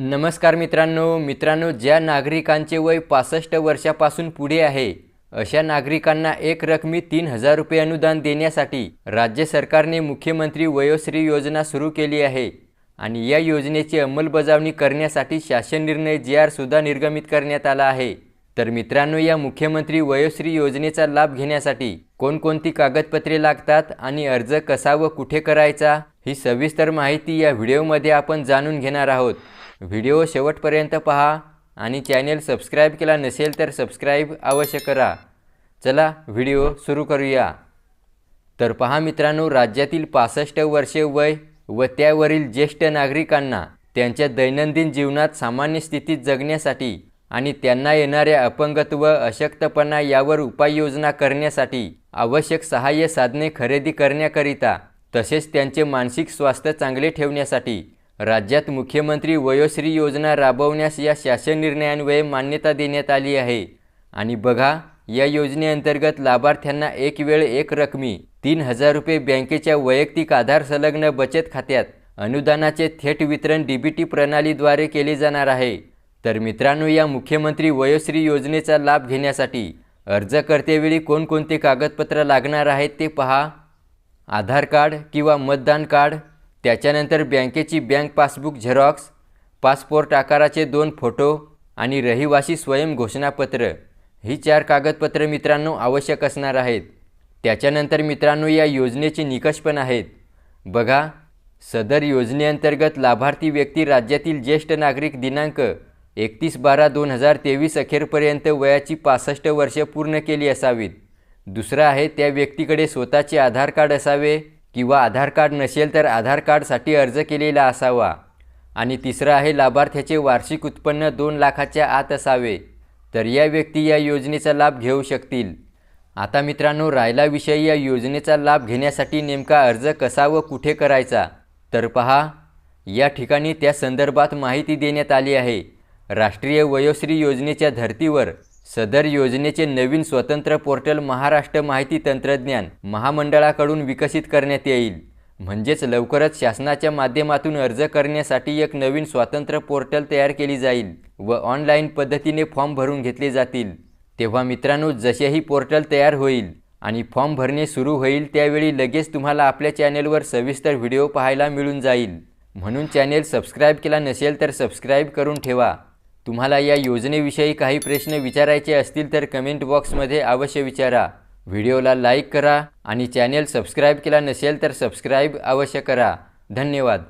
नमस्कार मित्रांनो मित्रांनो ज्या नागरिकांचे वय पासष्ट वर्षापासून पुढे आहे अशा नागरिकांना एक रकमी तीन हजार रुपये अनुदान देण्यासाठी राज्य सरकारने मुख्यमंत्री वयोश्री योजना सुरू केली आहे आणि या योजनेची अंमलबजावणी करण्यासाठी शासन निर्णय जी आर सुद्धा निर्गमित करण्यात आला आहे. तर मित्रांनो या मुख्यमंत्री वयोश्री योजनेचा लाभ घेण्यासाठी कोणकोणती कागदपत्रे लागतात आणि अर्ज कसा व कुठे करायचा ही सविस्तर माहिती या व्हिडिओमध्ये आपण जाणून घेणार आहोत. व्हिडिओ शेवटपर्यंत पहा आणि चॅनेल सबस्क्राईब केला नसेल तर सबस्क्राईब अवश्य करा. चला व्हिडिओ सुरू करूया. तर पहा मित्रांनो राज्यातील पासष्ट वर्षे वय व त्यावरील ज्येष्ठ नागरिकांना त्यांच्या दैनंदिन जीवनात सामान्य स्थितीत जगण्यासाठी आणि त्यांना येणाऱ्या अपंगत्व अशक्तपणा यावर उपाययोजना करण्यासाठी आवश्यक सहाय्य साधने खरेदी करण्याकरिता तसेच त्यांचे मानसिक स्वास्थ्य चांगले ठेवण्यासाठी राज्यात मुख्यमंत्री वयोश्री योजना राबवण्यास या शासन निर्णयान्वये मान्यता देण्यात आली आहे. आणि बघा या योजनेअंतर्गत लाभार्थ्यांना एक वेळ एक रकमी तीन हजार रुपये बँकेच्या वैयक्तिक आधार संलग्न बचत खात्यात अनुदानाचे थेट वितरण डीबीटी प्रणालीद्वारे केले जाणार आहे. तर मित्रांनो या मुख्यमंत्री वयोश्री योजनेचा लाभ घेण्यासाठी अर्ज करतेवेळी कोणकोणते कागदपत्र लागणार आहेत ते पहा. आधार कार्ड किंवा मतदान कार्ड त्याच्यानंतर बँकेची बँक पासबुक झेरॉक्स पासपोर्ट आकाराचे दोन फोटो आणि रहिवासी स्वयं घोषणापत्र. ही चार कागदपत्र मित्रांनो आवश्यक असणार आहेत. त्याच्यानंतर मित्रांनो या योजनेचे निकष पण आहेत. बघा सदर योजनेअंतर्गत लाभार्थी व्यक्ती राज्यातील ज्येष्ठ नागरिक दिनांक एकतीस बारा दोन हजार तेवीस अखेरपर्यंत वयाची पासष्ट वर्ष पूर्ण केली असावीत. दुसरं आहे त्या व्यक्तीकडे स्वतःचे आधार कार्ड असावे. किंवा आधार कार्ड नसेल तर आधार कार्डसाठी अर्ज केलेला असावा. आणि तिसरं आहे लाभार्थ्याचे वार्षिक उत्पन्न दोन लाखाच्या आत असावे. तर या व्यक्ती या योजनेचा लाभ घेऊ शकतील. आता मित्रांनो राहिला विषय या योजनेचा लाभ घेण्यासाठी नेमका अर्ज कसा व कुठे करायचा? तर पहा या ठिकाणी त्या संदर्भात माहिती देण्यात आली आहे. राष्ट्रीय वयोश्री योजनेच्या धर्तीवर सदर योजनेचे नवीन स्वतंत्र पोर्टल महाराष्ट्र माहिती तंत्रज्ञान महामंडळाकडून विकसित करण्यात येईल. म्हणजेच लवकरच शासनाच्या माध्यमातून अर्ज करण्यासाठी एक नवीन स्वतंत्र पोर्टल तयार केली जाईल व ऑनलाईन पद्धतीने फॉर्म भरून घेतले जातील. तेव्हा मित्रांनो जसेही पोर्टल तयार होईल आणि फॉर्म भरणे सुरू होईल त्यावेळी लगेच तुम्हाला आपल्या चॅनेलवर सविस्तर व्हिडिओ पाहायला मिळून जाईल. म्हणून चॅनेल सबस्क्राईब केला नसेल तर सबस्क्राईब करून ठेवा. तुम्हाला या योजनेविषयी काही प्रश्न विचारायचे असतील तर कमेंट बॉक्समध्ये अवश्य विचारा. व्हिडिओला लाईक करा आणि चॅनेल सबस्क्राईब केला नसेल तर सबस्क्राईब अवश्य करा. धन्यवाद.